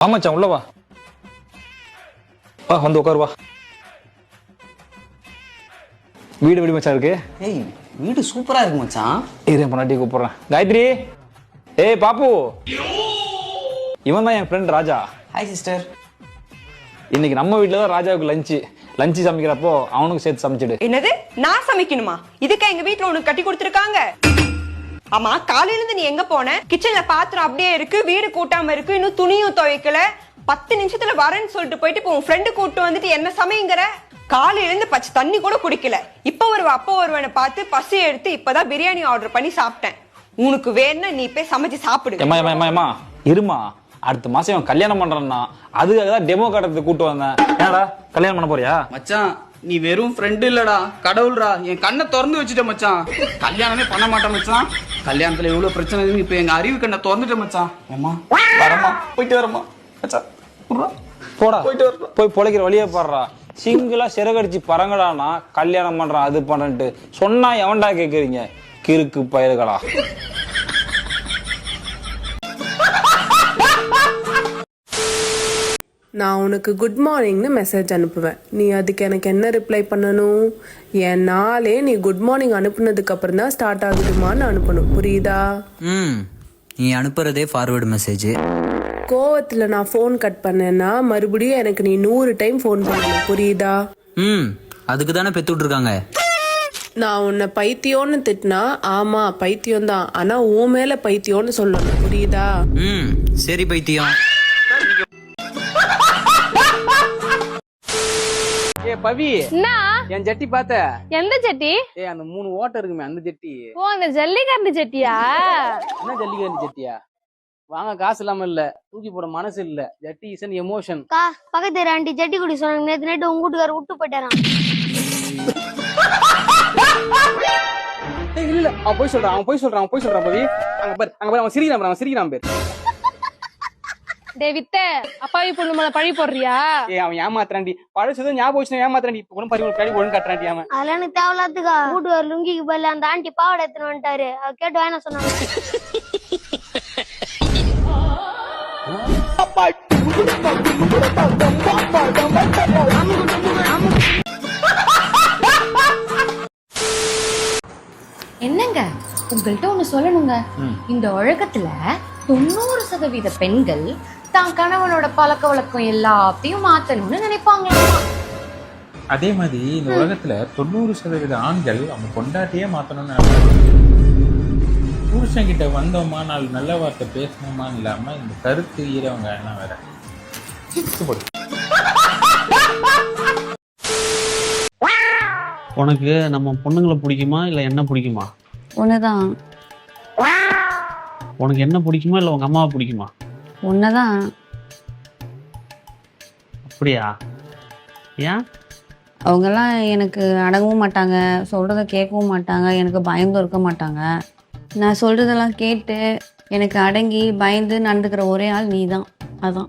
வா மச்சான் உள்ள வா. வா வந்து உட்காரு வா. வீடு எப்படி மச்சான் இருக்கு. ஏய் வீடு சூப்பரா இருக்கு மச்சான். இரு என் பொண்டாட்டி கூப்பிடுறேன். காயத்ரி! ஏய் பாப்பு! இவன் தான் என் ஃப்ரெண்ட் ராஜா. ஹாய் சிஸ்டர் இன்னைக்கு நம்ம வீட்டில் தான் ராஜாவுக்கு லஞ்சு லஞ்சு சமைக்கிறப்போ அவனுக்கு சேர்த்து சமைச்சிடு. என்னது? நான் சமைக்கணுமா? இதுக்கா எங்க வீட்ல உனக்கு கட்டி கொடுத்துருக்காங்க? ஆமா காலையில இருந்து நீ எங்க போன? கிச்சன்ல பாத்திரம் அப்படியே இருக்கு வீடு கூட்டாம இருக்கு இன்னும் துணியும் துவைக்கல. பத்து நிமிஷத்துல வரேன்னு சொல்லிட்டு போயிட்டு இப்போ உன் ஃப்ரெண்டு கூட்டு வந்துட்டு என்ன சமைங்கிற காலையில இருந்து பச்சை தண்ணி கூட குடிக்கல. இப்ப வருவ அப்ப வருவனை பார்த்து பசி எடுத்து இப்பதான் பிரியாணி ஆர்டர் பண்ணி சாப்பிட்டேன். உனக்கு வேணும்னா நீ போய் சமைச்சு சாப்பிடு. ஏமா ஏமா இருமா அடுத்த மாசம் இவன் கல்யாணம் பண்றான்னா அதுக்காக தான் டெமோ காட்டுறதுக்கு கூட்டு வந்தேன். என்னடா கல்யாணம் பண்ண போறியா? மச்சான் நீ வெறும் ஃப்ரெண்டு இல்லடா. கடவுள்டா என் கண்ணை திறந்து வச்சுட்ட மச்சான். கல்யாணமே பண்ண மாட்டேன் மச்சான். கல்யாணத்துல எவ்வளவு பிரச்சனை இருக்குன்னு இப்ப எங்க அறிவு கண்ணை திறந்துட்டேன் மச்சான். ஏமா வரமா போயிட்டு வரமா மச்சான். போடா. போயிட்டு வரலாம். போய் பொழைக்கிற வழியே பாடுறா. சிங்கிளா சிறகடிச்சு பறங்கடானா கல்யாணம் பண்றான் அது பண்றேன்ட்டு சொன்னா எவன்டா கேக்குறீங்க? கிறுக்கு பயல்களா. நான் உனக்கு குட் மார்னிங்னு மெசேஜ் அனுப்புவேன். நீ அதுக்கு எனக்கு என்ன ரிப்ளை பண்ணணும்? என் நாளே நீ குட் மார்னிங் அனுப்புனதுக்கு அப்புறம் தான் ஸ்டார்ட் ஆகுதுமான்னு அனுப்பணும். புரியுதா? ம். நீ அனுப்புறதே ஃபார்வர்டு மெசேஜ் கோவத்தில் நான் ஃபோன் கட் பண்ணேன்னா மறுபடியும் எனக்கு நீ நூறு டைம் ஃபோன் பண்ணணும். புரியுதா? ம். அதுக்கு தானே பெத்து விட்ருக்காங்க நான் உன்னை பைத்தியம்னு திட்டினா ஆமா பைத்தியம் தான் ஆனா உன் மேல பைத்தியம்னு சொல்லணும். புரியுதா? ம். சரி பைத்தியம். பவி. என்ன? என் ஜட்டி பார்த்த. எந்த சட்டி ஏ அந்த மூணு ஓட்டை இருக்குமே அந்த ஜட்டி. ஓ அந்த ஜல்லிக்கரண்டி சட்டியா என்ன ஜல்லிக்கரண்டி ஜட்டியா? வாங்க காசு இல்லாம இல்ல. தூக்கி போட மனசு இல்ல. ஜட்டி இஸ் அன் எமோஷன் அக்கா பக்கத்து ஆண்டி ஜட்டி குடி சொன்னாங்க. நேத்து நைட்டு உங்க வீட்டுக்காரர் விட்டு போயிட்டாராம். இல்ல இல்ல. அவன் போய் சொல்றான் அவன் போய் சொல்றான் அவன் போய் சொல்றான் பவி. அங்க பாரு அங்க பாரு அவன் சிரிக்கிறான் அவன் சிரிக்கிறான் பேர். டே வித்த அப்பாவி பொண்ணு மேல பழி போடுறியா? ஏ அவன் ஏமாத்துறான்டி. பழசு ஞாபகம் வச்சு ஏமாத்துறான்டி. இப்ப கூட பறி ஒரு கடி ஒழுங்கு கட்டுறான்டி அவன். அதெல்லாம் எனக்கு தேவையில்லாத்துக்கா. வீட்டுக்காரர் லுங்கிக்கு பதிலா அந்த ஆண்டி பாவாடை எடுத்துன்னு வந்துட்டாரு. அவர் கேட்டு வேணா சொன்னாங்க. என்னங்க? உங்கள்கிட்ட ஒண்ணு சொல்லணுங்க. இந்த உலகத்துல தொண்ணூறு சதவீத பெண்கள் தான் கணவனோட பழக்க வழக்கம் எல்லாத்தையும் மாத்தணும்னு நினைப்பாங்களாமா. அதே மாதிரி இந்த உலகத்துல தொண்ணூறு சதவீத ஆண்கள் அவங்க பொண்டாட்டியே மாத்தணும்னு நினைப்பாங்க. புருஷன் கிட்ட வந்தோமா நாலு நல்ல வார்த்தை பேசணுமா இல்லாம இந்த கருத்து ஈரவங்க எல்லாம் வேற. உனக்கு நம்ம பொண்ணுங்களை பிடிக்குமா இல்லை என்ன பிடிக்குமா? ஒண்ணுதான். உனக்கு என்ன பிடிக்குமா இல்லை உங்க அம்மாவை பிடிக்குமா? ஒண்ணுதான் அப்படியா? ஏன்? அவங்கெல்லாம் எனக்கு அடங்கவும் மாட்டாங்க சொல்றத கேட்கவும் மாட்டாங்க எனக்கு பயந்தும் இருக்க மாட்டாங்க. நான் சொல்றதெல்லாம் கேட்டு எனக்கு அடங்கி பயந்து நடந்துக்கிற ஒரே ஆள் நீ தான் அதான்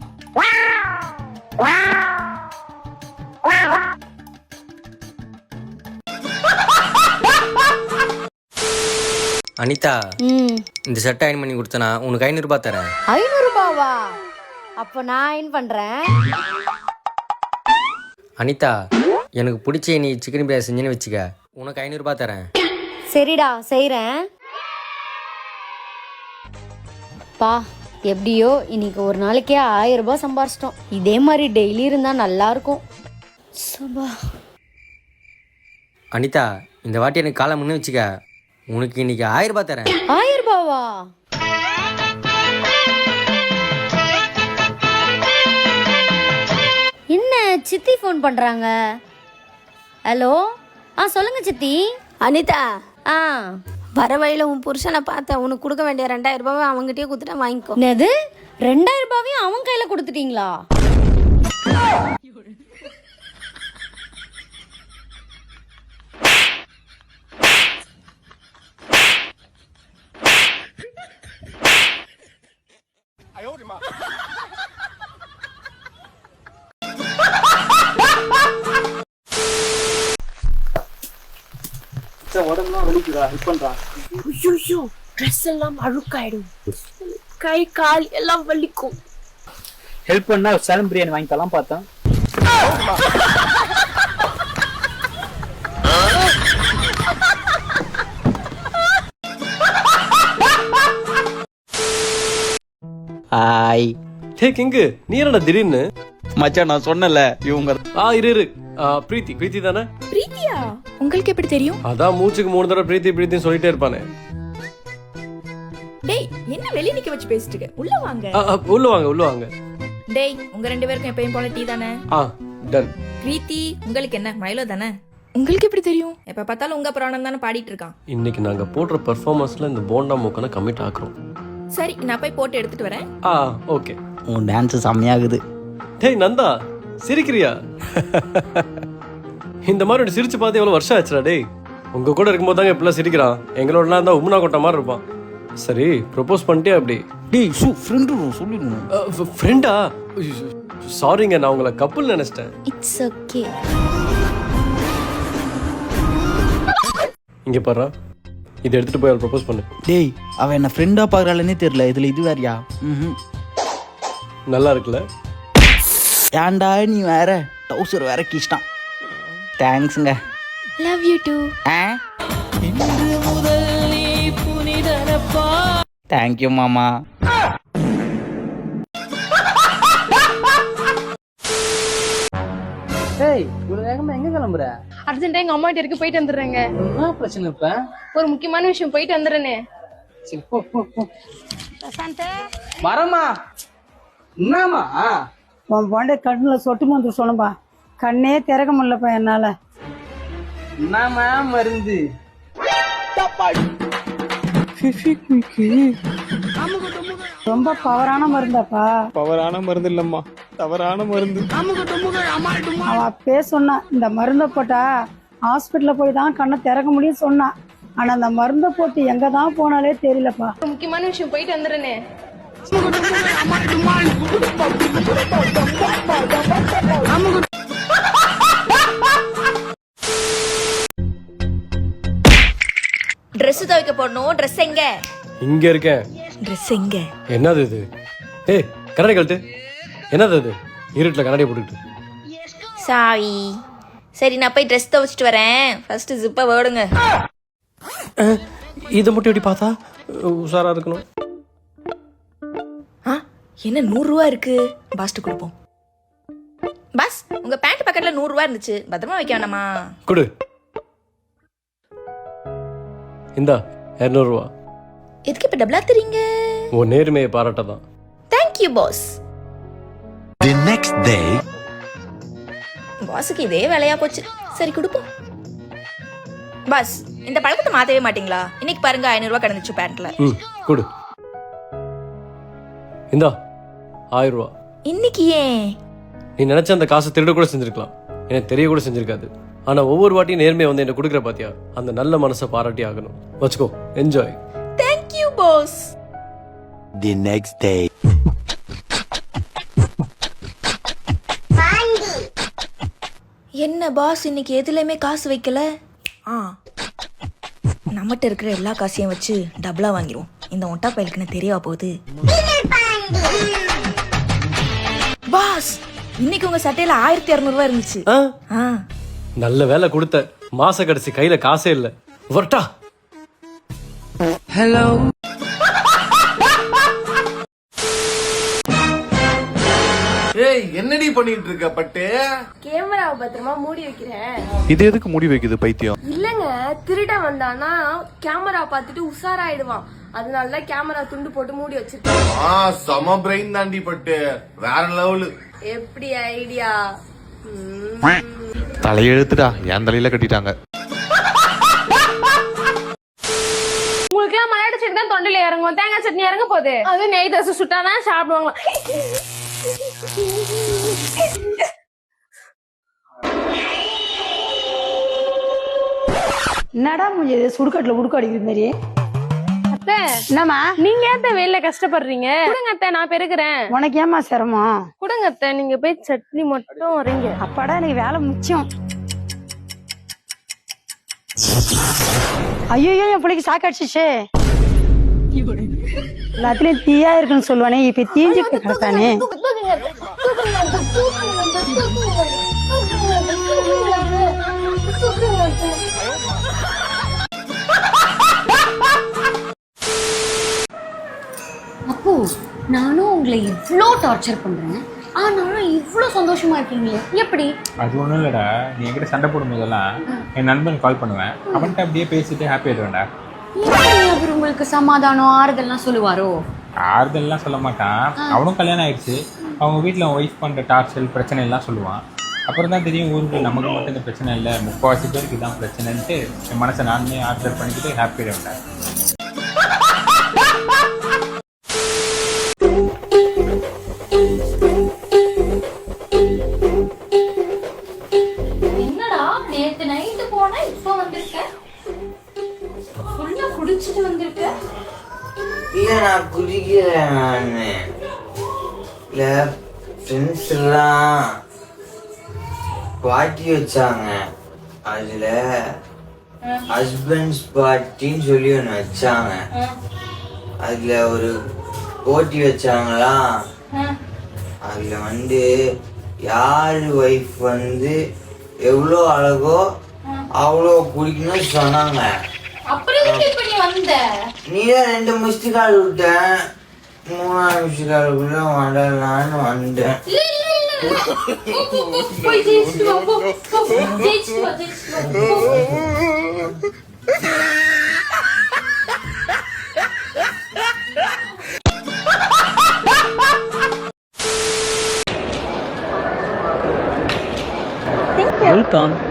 அனிதா இந்த ஷர்ட் அயன் பண்ணி கொடுத்தனா உனக்கு ஐநூறுபா தரேன். ஐநூறு ரூபாவா அப்ப நான் ஏன் பண்றேன்? அனிதா எனக்கு பிடிச்ச நீ சிக்கன் பிரியாணி செஞ்சுன்னு வச்சுக்க. உனக்கு ஐநூறுபா தரேன். சரிடா செய்றேன். பா எப்படியோ இன்னைக்கு ஒரு நாளைக்கே ஆயிரம் ரூபாய் சம்பாரிச்சிட்டோம். இதே மாதிரி டெய்லி இருந்தா நல்லா இருக்கும். சபா. அனிதா இந்த வாட்டி எனக்கு காலை முன்னு வச்சுக்க. உனக்கு இன்னைக்கு ஆயிரம் ரூபாய் தரேன். ஆயிரம் ரூபாவா என்ன சித்தி ஃபோன் பண்றாங்க? ஹலோ ஆ சொல்லுங்க சித்தி. அனிதா. ஆ. வர வழியில உன் புருஷனை பார்த்தேன் உனக்கு கொடுக்க வேண்டிய ரெண்டாயிரம் ரூபாவை அவங்ககிட்டயே கொடுத்துட்டேன் வாங்கிக்கோ. என்னது? ரெண்டாயிரம் ரூபாவையும் அவன் கையில கொடுத்துட்டீங்களா? உடம்புலாம் வலிக்குதா? ஹெல்ப் பண்றான் ஐயோ ட்ரெஸ் எல்லாம் அழுக்காயிடும். கை கால் எல்லாம் வலிக்கும். ஹெல்ப் பண்ணா சேலம் பிரியாணி வாங்கி தரலாம் பார்த்தேன் ஹாய் டே கிங்கு நீ என்னடா திடீர்னு? மச்சான் நான் சொன்னல இவங்க ஆ இரு இரு. ஆ, பிரீத்தி பிரீத்தி தானே? பிரீத்தியா? உங்களுக்கு எப்படி தெரியும்? அதான் மூச்சுக்கு மூணு தடவை பிரீத்தி பிரீத்தின்னு சொல்லிட்டே இருப்பானே. டேய் என்ன வெளிய நிக்க வச்சு பேசிட்டு இருக்க உள்ள வாங்க. ஆ, ஆ, உள்ள வாங்க உள்ள வாங்க. டேய் உங்க ரெண்டு பேருக்கும் எப்பயும் போல டீ தானே? ஆ டன் பிரீத்தி உங்களுக்கு என்ன? மைலோ தானே? உங்களுக்கு எப்படி தெரியும்? எப்ப பார்த்தாலும் உங்க புராணம் தானே பாடிட்டு இருக்கான். இன்னைக்கு நாங்க போடுற பெர்ஃபார்மன்ஸ்ல இந்த போண்டா மூக்கனை கமிட் ஆக்குறோம். சரி நான் போய் போட்டு எடுத்துட்டு வரேன். ஆ ஓகே. உன் டான்ஸ் செம்மையாகுது. டேய் நந்தா சிரிக்கிறியா? இந்த மாதிரி ஒரு சிரிச்சு பார்த்து எவ்வளவு வருஷம் ஆச்சுடா டேய். உங்க கூட இருக்கும்போது தாங்க இப்பெல்லாம் சிரிக்கிறான். எங்களோடலாம் இருந்தா உம்னா கொட்ட மாதிரி இருப்பான். சரி ப்ரொபோஸ் பண்ணிட்டே அப்படி? டேய் சு ஃப்ரெண்டு சொல்லிடணும் ஃப்ரெண்டா சாரிங்க நான் உங்களை கப்புள் நினைச்சிட்டேன். இட்ஸ் ஓகே இங்க பாரு. இதை எடுத்துட்டு போய் அவள் ப்ரொபோஸ் பண்ணு. டேய் அவ என்ன ஃப்ரெண்டா பாக்குறாளே தெரியல. இதுல இது வேறயா? ம்ஹும். நல்லா இருக்குல்ல? ஏன்டா நீ வேற? டவுசர் வேற கீச்சிட்டான். தேங்க்ஸுங்க லவ் யூ டூ ஆ? தேங்க்யூ மாமா. டேய் இவ்வளவு வேகமா எங்க கிளம்புற? அர்ஜென்ட்டா எங்க அம்மா வரைக்கும் போயிட்டு வந்துடுறேங்க. என்ன பிரச்சனை இப்ப? ஒரு முக்கியமான விஷயம் போயிட்டு வந்துடுறேனே. சரி போ போ போ. வரமா என்னமா உன் பாண்டே கண்ணில் சொட்டு மருந்து சொல்லும்பா கண்ணே திறக்க முடியலப்பா என்னால. என்னமா மருந்து? ரொம்ப பவரான மருந்தாப்பா. பவரான மருந்து இல்லம்மா. தவறான மருந்து. அவன் அப்பே சொன்னான் இந்த மருந்தை போட்டா ஹாஸ்பிட்டல்ல போய் தான் கண்ணை திறக்க முடியும் சொன்னான் ஆனா அந்த மருந்தை போட்டு எங்க தான் போனாலே தெரியலப்பா. முக்கியமான விஷயம் போயிட்டு வந்துடுறேனே. ட்ரெஸ் துவைக்க போடணும். ட்ரெஸ் எங்க? இங்க இருக்கேன். ட்ரெஸ் எங்க? என்னது இது? ஏய் கண்ணாடி கழட்டு. என்னது அது? இருட்டில் கண்ணாடி போட்டுக்கிட்டு. சாரி சரி நான் போய் ட்ரெஸ் துவைச்சிட்டு வரேன். ஃபர்ஸ்ட் ஜிப்பை வேடுங்க இதை மட்டும் எப்படி பார்த்தா உஷாரா இருக்கணும்? ஆ என்ன நூறுரூவா இருக்கு? பாஸ்ட்டு கொடுப்போம். பாஸ் உங்க பேண்ட் பக்கெட்ல நூறுரூவா இருந்துச்சு. பத்திரமா வைக்க வேணாமா கொடு. இந்தா இரநூறுவா எதுக்கு இப்ப டபுளா தெரியுங்க? உன் நேர்மையை பாராட்ட தான் தேங்க்யூ பாஸ் next day, பாஸுக்கு இதே வேலையா போச்சு. சரி கொடுப்போம் பாஸ் இந்த பழக்கத்தை மாத்தவே மாட்டீங்களா? இன்னைக்கு பாருங்க ஐநூறுரூவா கிடந்துச்சு பேண்ட்ல ம் கொடு. இந்தா ஆயிரம் ரூபா. இன்னைக்கு ஏன்? நீ நினைச்ச அந்த காசை திருட கூட செஞ்சிருக்கலாம். எனக்கு தெரிய கூட செஞ்சிருக்காது. ஆனா ஒவ்வொரு வாட்டியும் நேர்மையை வந்து என்ன கொடுக்குற பாத்தியா? அந்த நல்ல மனசை பாராட்டி ஆகணும். வச்சுக்கோ enjoy thank you boss the next day. என்ன பாஸ் இன்னைக்கு எதுலையுமே காசு வைக்கல? ஆ. நம்மகிட்ட இருக்கிற எல்லா காசையும் வச்சு டபுளா வாங்கிடுவோம் இந்த ஒட்டா பயலுக்கு தெரியவா போகுது? பாஸ் இன்னைக்கு உங்க சட்டையில ஆயிரத்தி இரநூறுவா இருந்துச்சு. ஆ? ஆ. நல்ல வேலை கொடுத்த. மாச கடைசி கையில காசே இல்ல. வரட்டா. ஏய் என்னடி பண்ணிட்டு இருக்க பட்டு? கேமராவை பத்திரமா மூடி வைக்கிறேன். இது எதுக்கு முடி வைக்குது பைத்தியம்? இல்லங்க திருட வந்தானா கேமரா பார்த்துட்டு உஷாராயிடுவான். அதனால தான் கேமரா துண்டு போட்டு மூடி வச்சிருக்கேன். ஆ சம பிரெயின் தாண்டி பட்டு. வேற லெவலு. எப்படி ஐடியா தலையெழுத்துடா என் தலையில கட்டிட்டாங்க. உங்களுக்கு எல்லாம் மலையாள சட்னி தான் தொண்டையில இறங்கும். தேங்காய் சட்னி இறங்க போகுது. அது நெய் தோசை சுட்டானா சாப்பிடுவாங்களா என்னடா முடிஞ்சது சுடுகாட்டுல உடுக்க அடிக்கிற மாதிரி அத்தை என்னம்மா? நீங்க ஏத்த வெளியில கஷ்டப்படுறீங்க? கொடுங்க அத்தை நான் பெருக்கிறேன் உனக்கு ஏமா சிரமம்? கொடுங்க அத்தை நீங்க போய் சட்னி மட்டும் வரீங்க அப்பாடா எனக்கு வேலை முக்கியம் ஐயோ என் பிள்ளைக்கு சாக்காடிச்சிச்சே எல்லாத்துலயும் தீயா இருக்குன்னு சொல்லுவானே இப்ப தீஞ்சு கிடக்கானே. அப்போ நானும் உங்களை இவ்வளோ டார்ச்சர் பண்றேன். ஆனாலும் இவ்வளோ சந்தோஷமா இருக்கீங்களே. எப்படி? அது ஒன்றும் இல்லைடா. நீ என்கிட்ட சண்டை போடும் போதெல்லாம் என் நண்பன் கால் பண்ணுவேன். அவன்கிட்ட அப்படியே பேசிட்டு ஹாப்பி ஆயிடுவேன்டா. அவர் உங்களுக்கு சமாதானம் ஆறுதல்லாம் சொல்லுவாரோ? ஆறுதல்லாம் சொல்ல மாட்டான். அவனும் கல்யாணம் ஆயிடுச்சு. அவங்க வீட்டில் அவன் ஒய்ஃப் பண்ணுற டார்ச்சல் பிரச்சனை எல்லாம் சொல்லுவான். அப்புறம் தான் தெரியும் ஊருக்கு நமக்கு மட்டும் இந்த பிரச்சனை இல்லை. முக்கால்வாசி பேருக்கு இதான் பிரச்சனைன்ட்டு என் மனசை நானே ஆறுதல் பண்ணிக்கிட்டு ஹாப்பி ஆயிடுவேன்டா வந்திருக்க இல்லை நான் குடிக்கிறேன் நான். இல்லை ஃப்ரெண்ட்ஸ் எல்லாம் பார்ட்டி வச்சாங்க. அதில் ஹஸ்பண்ட்ஸ் பார்ட்டின்னு சொல்லி ஒன்று வச்சாங்க. அதில் ஒரு போட்டி வச்சாங்களா? அதில் வந்து யார் ஒய்ஃப் வந்து எவ்வளோ அழகோ அவ்வளோ குடிக்கணும்னு சொன்னாங்க. வந்த நீ தான் ரெண்டு மிஸ்டு கால் விட்ட மூணாவது மிஸ்டு காலுக்குள்ள வரலான்னு வந்தேன். போய் ஜெயிச்சுட்டு வா போ. ஜெயிச்சுட்டு வா ஜெயிச்சுட்டு வா Welcome.